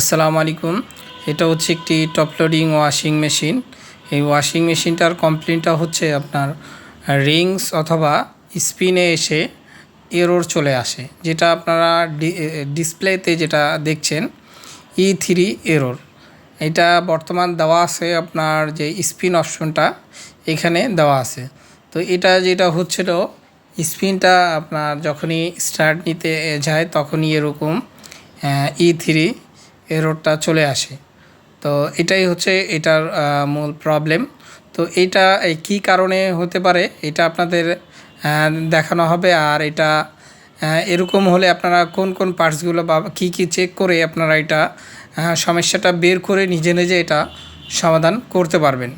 আসসালামু আলাইকুম। এটা হচ্ছে একটি টপ লোডিং ওয়াশিং মেশিন। এই ওয়াশিং মেশিনটার কমপ্লেনটা হচ্ছে আপনার রিংস অথবা স্পিনে এসে এরোর চলে আসে, যেটা আপনারা ডিসপ্লেতে যেটা দেখছেন ই থ্রি এরোর। এটা বর্তমান দেওয়া আছে আপনার যে স্পিন অপশনটা, এখানে দেওয়া আছে। তো এটা যেটা হচ্ছিল, স্পিনটা আপনার যখনই স্টার্ট নিতে যায় তখনই এরকম ই থ্রি এররটা চলে আসে। তো এটাই হচ্ছে এটার মূল প্রবলেম তো এটা কী কারণে হতে পারে এটা আপনাদের দেখানো হবে। আর এটা এরকম হলে আপনারা কোন কোন পার্টসগুলো বা কী কী চেক করে আপনারা এটা সমস্যাটা বের করে নিজে নিজে এটা সমাধান করতে পারবেন।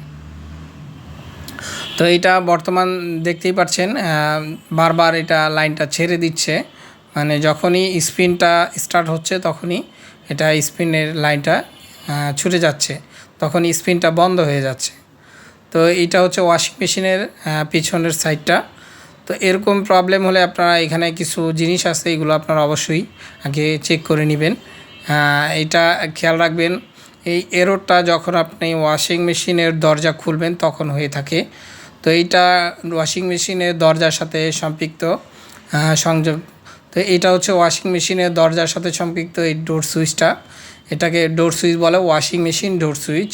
তো এটা বর্তমান দেখতেই পাচ্ছেন বারবার এটা লাইনটা ছেড়ে দিচ্ছে। মানে যখনই স্পিনটা স্টার্ট হচ্ছে তখনই এটা স্পিনের লাইনটা ছুটে যাচ্ছে। তখন স্পিনটা বন্ধ হয়ে যাচ্ছে। তো এটা হচ্ছে ওয়াশিং মেশিনের পিছনের সাইডটা। তো এরকম প্রবলেম হলে আপনারা এখানে কিছু জিনিস আছে, এগুলো আপনারা অবশ্যই আগে চেক করে নেবেন। এটা খেয়াল রাখবেন, এই এরোরটা যখন আপনি ওয়াশিং মেশিনের দরজা খুলবেন, তখন হয়ে থাকে। তো এইটা ওয়াশিং মেশিনের দরজার সাথে সম্পৃক্ত সংযোগ তো এটা হচ্ছে ওয়াশিং মেশিনের দরজার সাথে সম্পৃক্ত এই ডোর সুইচটা এটাকে ডোর সুইচ বলে ওয়াশিং মেশিন ডোর সুইচ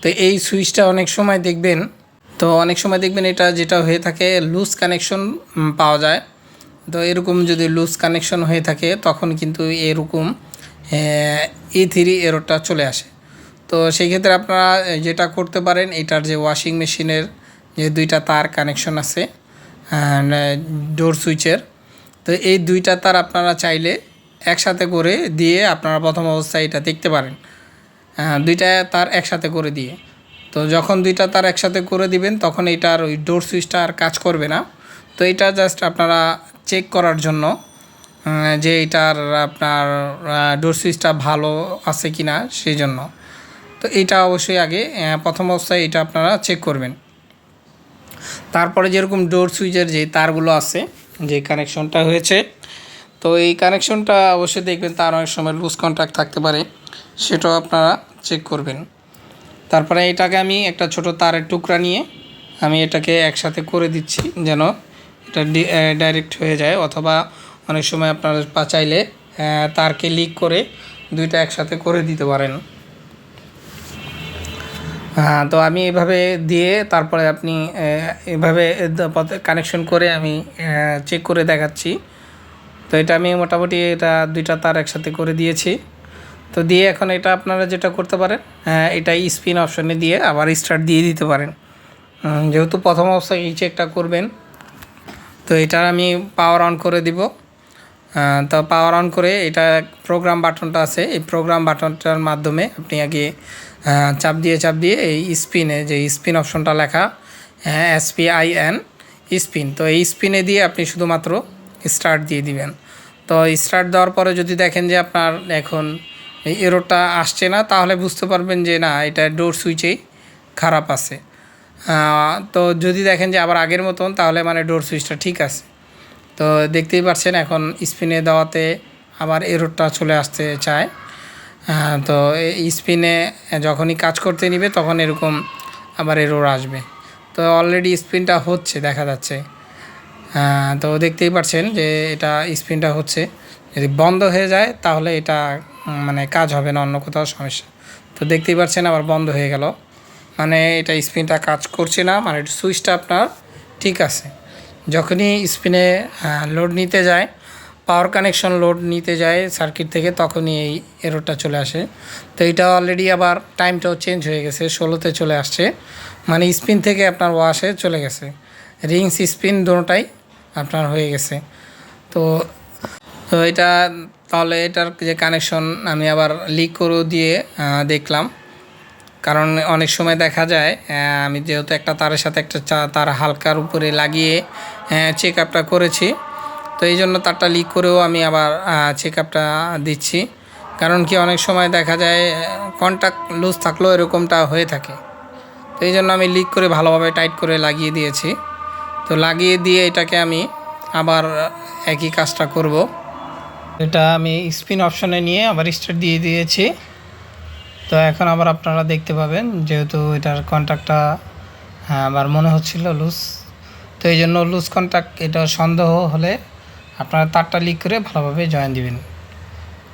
তো এই সুইচটা অনেক সময় দেখবেন, তো অনেক সময় দেখবেন এটা যেটা হয়ে থাকে লুজ কানেকশন পাওয়া যায়। তো এরকম যদি লুজ কানেকশন হয়ে থাকে, তখন কিন্তু এরকম ই থ্রি এরোটা চলে আসে। তো সেই ক্ষেত্রে আপনারা যেটা করতে পারেন, এটার যে ওয়াশিং মেশিনের যে দুইটা তার কানেকশন আছে ডোর সুইচের তো এই দুইটা তার আপনারা চাইলে একসাথে করে দিয়ে আপনারা প্রথম অবস্থায় এটা দেখতে পারেন। আহ, দুইটা তার একসাথে করে দিয়ে। তো যখন দুইটা তার একসাথে করে দিবেন তখন এটার ওই ডোর সুইচটা আর কাজ করবে না। তো এটা জাস্ট আপনারা চেক করার জন্য যে এটার আপনার ডোর সুইচটা ভালো আছে কি না সেই জন্য। তো এটা অবশ্যই আগে প্রথম অবস্থায় এটা আপনারা চেক করবেন। তারপরে যেরকম ডোর সুইচের যে তারগুলো আছে যে কানেকশনটা হয়েছে। তো এই কানেকশনটা অবশ্যই দেখবেন, তার অনেক সময় লুজ কন্ট্যাক্ট থাকতে পারে। সেটাও আপনারা চেক করবেন। তারপরে এটাকে আমি একটা ছোট তারের টুকরা নিয়ে আমি এটাকে একসাথে করে দিচ্ছি, যেন এটা ডাইরেক্ট হয়ে যায়। অথবা অনেক সময় আপনারা চাইলে তারকে লিক করে দুইটা একসাথে করে দিতে পারেন। হ্যাঁ তো আমি এভাবে দিয়ে তারপরে আপনি এভাবে কানেকশন করে আমি চেক করে দেখাচ্ছি। তো এটা আমি মোটামুটি এটা দুইটা তার একসাথে করে দিয়েছি। তো দিয়ে এখন এটা আপনারা যেটা করতে পারেন এটা স্পিন অপশনে দিয়ে আবার স্টার্ট দিয়ে দিতে পারেন। যেহেতু প্রথম অবস্থায় এই চেকটা করবেন, তো এটা আমি পাওয়ার অন করে দিব। তো পাওয়ার অন করে এটা প্রোগ্রাম বাটনটা আছে, এই প্রোগ্রাম বাটনটার মাধ্যমে আপনি আগে চাপ দিয়ে চাপ দিয়ে এই স্পিনে যে স্পিন অপশনটা লেখা S P I N spin তো এই স্পিনে দিয়ে আপনি শুধুমাত্র স্টার্ট দিয়ে দিবেন। তো স্টার্ট দেওয়ার পরে যদি দেখেন যে আপনার এখন এরোটা আসছে না, তাহলে বুঝতে পারবেন যে না, এটা ডোর সুইচেই খারাপ আছে। তো যদি দেখেন যে আবার আগের মতন, তাহলে মানে ডোর সুইচটা ঠিক আছে। তো দেখতেই পাচ্ছেন এখন স্পিনে দেওয়াতে আবার এরোরটা চলে আসতে চায়। তো এই স্পিনে যখনই কাজ করতে নিবে তখন এরকম আবার এরোর আসবে। তো অলরেডি স্পিনটা হচ্ছে দেখা যাচ্ছে। আহ, তো দেখতেই পাচ্ছেন যে এটা স্পিনটা হচ্ছে। যদি বন্ধ হয়ে যায় তাহলে এটা মানে কাজ হবে না অন্য কোথাও সমস্যা। তো দেখতেই পাচ্ছেন আবার বন্ধ হয়ে গেল। মানে এটা স্পিনটা কাজ করছে না মানে সুইচটা আপনার ঠিক আছে। যখনই স্পিনে লোড নিতে যায় পাওয়ার কানেকশন লোড নিতে যায় সার্কিট থেকে, তখনই এই এরোটা চলে আসে। তো এটা অলরেডি আবার টাইমটাও চেঞ্জ হয়ে গেছে ষোলোতে চলে আসছে। মানে স্পিন থেকে আপনার ওয়াশে চলে গেছে। রিংস স্পিন দুটোটাই আপনার হয়ে গেছে। তো তো এটা তাহলে এটার যে কানেকশন আমি আবার লিক করেও দিয়ে দেখলাম। কারণ অনেক সময় দেখা যায় আমি যেহেতু একটা তারের সাথে একটা তার হালকার উপরে লাগিয়ে চেক আপটা করেছি। তো এই জন্য তারটা লিক করেও আমি আবার চেক আপটা দিচ্ছি। কারণ কি, অনেক সময় দেখা যায় কন্ট্যাক্ট লুজ থাকলেও এরকমটা হয়ে থাকে। তো এই জন্য আমি লিক করে ভালোভাবে টাইট করে লাগিয়ে দিয়েছি। তো লাগিয়ে দিয়ে এটাকে আমি আবার একই কাজটা করব। এটা আমি স্পিন অপশনে নিয়ে আবার স্টার্ট দিয়ে দিয়েছি। তো এখন আবার আপনারা দেখতে পাবেন, যেহেতু এটার কন্ট্যাক্টটা আবার মনে হচ্ছিল লুজ তো এই জন্য লুজ কন্ট্যাক্ট এটা সন্দেহ হলে আপনারা তারটা লিক করে ভালোভাবে জয়েন দিবেন।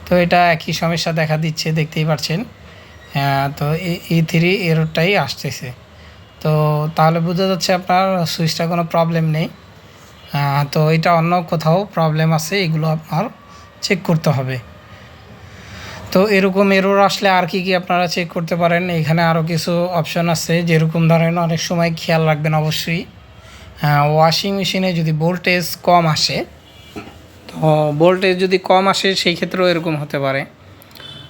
তো এটা একই সমস্যা দেখা দিচ্ছে, দেখতেই পাচ্ছেন তো ই থ্রি এরোরটাই আসতেছে। তো তাহলে বোঝা যাচ্ছে আপনার সুইচটা কোনো প্রবলেম নেই। তো এটা অন্য কোথাও প্রবলেম আছে, এগুলো আপনার চেক করতে হবে। তো এরকম এরর আসলে আর কি কি আপনারা চেক করতে পারেন? এখানে আরও কিছু অপশন আছে, যেরকম ধরেন অনেক সময় খেয়াল রাখবেন অবশ্যই। ওয়াশিং মেশিনে যদি ভোল্টেজ কম আসে ভোল্টেজ যদি কম আসে সেই ক্ষেত্রেও এরকম হতে পারে।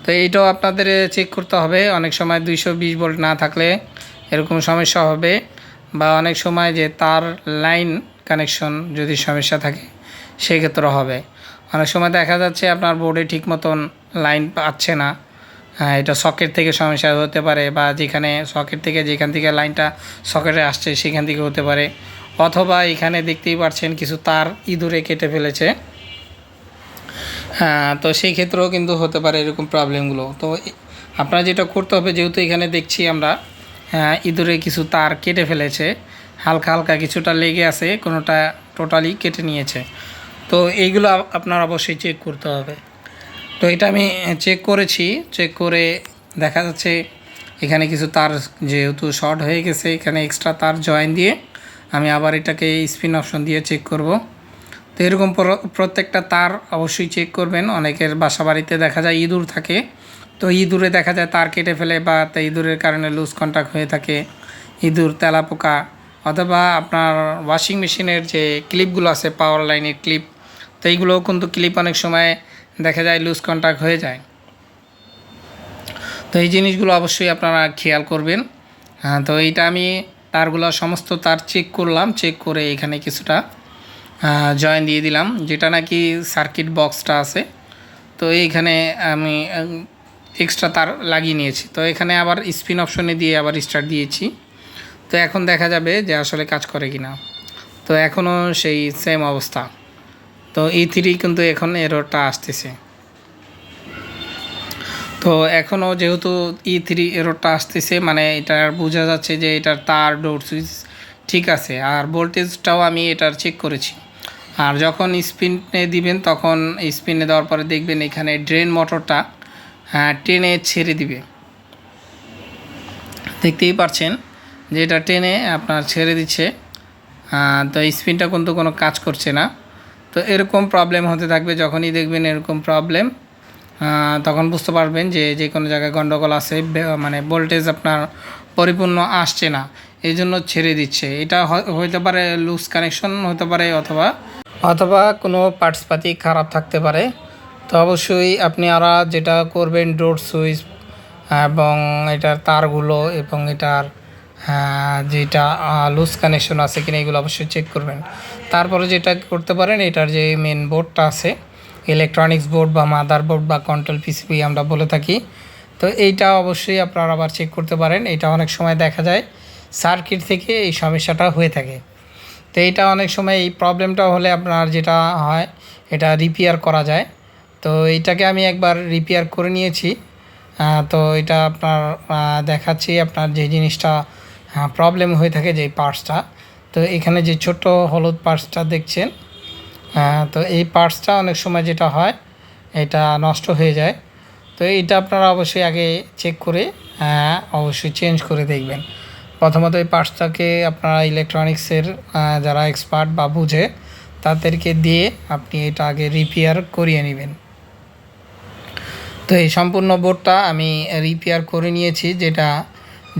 তো এইটাও আপনাদের চেক করতে হবে। অনেক সময় দুইশো বিশ ভোল্ট না থাকলে এরকম সমস্যা হবে বা অনেক সময় যে তার লাইন কানেকশন যদি সমস্যা থাকে সেই ক্ষেত্রে হবে। অনেক সময় দেখা যাচ্ছে আপনার বোর্ডে ঠিক মতন লাইন পাচ্ছে না। হ্যাঁ, এটা সকেট থেকে সমস্যা হতে পারে বা যেখানে সকেট থেকে যেখান থেকে লাইনটা সকেটে আসছে সেখান থেকে হতে পারে। অথবা এখানে দেখতেই পাচ্ছেন কিছু তার ইঁদুরে কেটে ফেলেছে। তো সেই ক্ষেত্রেও কিন্তু হতে পারে এরকম প্রবলেমগুলো তো আপনারা যেটা করতে হবে যেহেতু এখানে দেখছি আমরা হ্যাঁ, ইঁদুরে কিছু তার কেটে ফেলেছে হালকা হালকা কিছুটা লেগে আছে কোনোটা টোটালি কেটে নিয়েছে। তো এইগুলো আপনার অবশ্যই চেক করতে হবে। তো এটা আমি চেক করেছি চেক করে দেখা যাচ্ছে এখানে কিছু তার যেহেতু শর্ট হয়ে গেছে এখানে এক্সট্রা তার জয়েন দিয়ে আমি আবার এটাকে স্পিন অপশন দিয়ে চেক করব। তো এরকম প্র- প্রত্যেকটা তার অবশ্যই চেক করবেন। অনেকের বাসা বাড়িতে দেখা যায় ইঁদুর থাকে। তো ইঁদুরে দেখা যায় তার কেটে ফেলে বা তা ইঁদুরের কারণে লুজ কন্ট্যাক্ট হয়ে থাকে, ইঁদুর, তেলাপোকা অথবা আপনার ওয়াশিং মেশিনের যে ক্লিপগুলো আছে পাওয়ার লাইনের ক্লিপ তো এইগুলোও কিন্তু ক্লিপ অনেক সময় দেখা যায় লুজ কন্ট্যাক্ট হয়ে যায়। তো এই জিনিসগুলো অবশ্যই আপনারা খেয়াল করবেন। হ্যাঁ তো এইটা আমি তারগুলো সমস্ত তার চেক করলাম। চেক করে এখানে কিছুটা জয়েন দিয়ে দিলাম। যেটা নাকি সার্কিট বক্সটা আছে। তো এইখানে আমি এক্সট্রা তার লাগিয়ে নিয়েছি। তো এখানে আবার স্পিন অপশনে দিয়ে আবার স্টার্ট দিয়েছি। তো এখন দেখা যাবে যে আসলে কাজ করে কি না তো এখনও সেই সেম অবস্থা। তো ই থ্রি কিন্তু এখন এররটা আসতেছে। তো এখনও যেহেতু ই থ্রি এররটা আসতেছে মানে এটার বোঝা যাচ্ছে যে এটার তার ডোর সুইচ ঠিক আছে। আর ভোল্টেজটাও আমি এটার চেক করেছি। আর যখন স্পিনে দিবেন তখন স্পিনে দেওয়ার পরে দেখবেন এখানে ড্রেন মোটরটা হ্যাঁ, টেনে ছেড়ে দিবে। দেখতেই পাচ্ছেন যে এটা টেনে আপনার ছেড়ে দিচ্ছে। তো স্পিনটা কিন্তু কোনো কাজ করছে না। তো এরকম প্রবলেম হতে থাকবে যখনই দেখবেন এরকম প্রবলেম তখন বুঝতে পারবেন যে যে কোনো জায়গায় গন্ডগোল আছে মানে ভোল্টেজ আপনার পরিপূর্ণ আসছে না এই জন্য ছেড়ে দিচ্ছে। এটা হইতে পারে লুজ কানেকশন হতে পারে অথবা অথবা কোনো পার্টসপাতি খারাপ থাকতে পারে, তো অবশ্যই আপনি আরা যেটা করবেন ডোর সুইচ এবং এটার তারগুলো এবং এটার যেটা লুজ কানেকশন আছে কিনা এগুলো অবশ্যই চেক করবেন। তারপরে যেটা করতে পারেন, এটার যে মেন বোর্ডটা আছে ইলেকট্রনিক্স বোর্ড বা মাদার বোর্ড বা কন্ট্রোল পিসিপি আমরা বলে থাকি, তো এইটা অবশ্যই আপনারা আবার চেক করতে পারেন। এটা অনেক সময় দেখা যায় সার্কিট থেকে এই সমস্যাটা হয়ে থাকে। তো এইটা অনেক সময় এই প্রবলেমটা হলে আপনার যেটা হয়, এটা রিপেয়ার করা যায়। তো এইটাকে আমি একবার রিপেয়ার করে নিয়েছি। তো এটা আপনার দেখাচ্ছি আপনার যে জিনিসটা প্রবলেম হয়ে থাকে যে পার্টসটা তো এখানে যে ছোট হলুদ পার্টসটা দেখছেন তো এই পার্টসটা অনেক সময় যেটা হয়, এটা নষ্ট হয়ে যায়। তো এইটা আপনারা অবশ্যই আগে চেক করে অবশ্যই চেঞ্জ করে দেখবেন। প্রথমত এই পার্টসটাকে আপনারা ইলেকট্রনিক্সের যারা এক্সপার্ট বা বুঝে, তাদেরকে দিয়ে আপনি এটা আগে রিপেয়ার করিয়ে নেবেন। তো এই সম্পূর্ণ বোর্ডটা আমি রিপেয়ার করে নিয়েছি, যেটা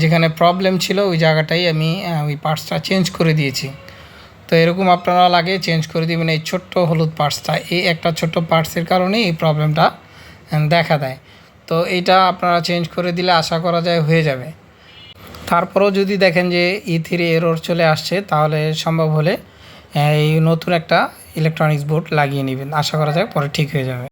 যেখানে প্রবলেম ছিল, ওই জায়গাটাই আমি ওই পার্টসটা চেঞ্জ করে দিয়েছি। তো এরকম আপনারা লাগে চেঞ্জ করে দিবেন এই ছোট্ট হলুদ পার্টসটা এই একটা ছোট্ট পার্টসের কারণেই এই প্রবলেমটা দেখা দেয়। তো এটা আপনারা চেঞ্জ করে দিলে আশা করা যায় হয়ে যাবে। তারপরেও যদি দেখেন যে ই থ্রি এরর চলে আসছে, তাহলে সম্ভব হলে, এই নতুন একটা ইলেকট্রনিক্স বোর্ড লাগিয়ে নেবেন। আশা করা যায় পরে ঠিক হয়ে যাবে।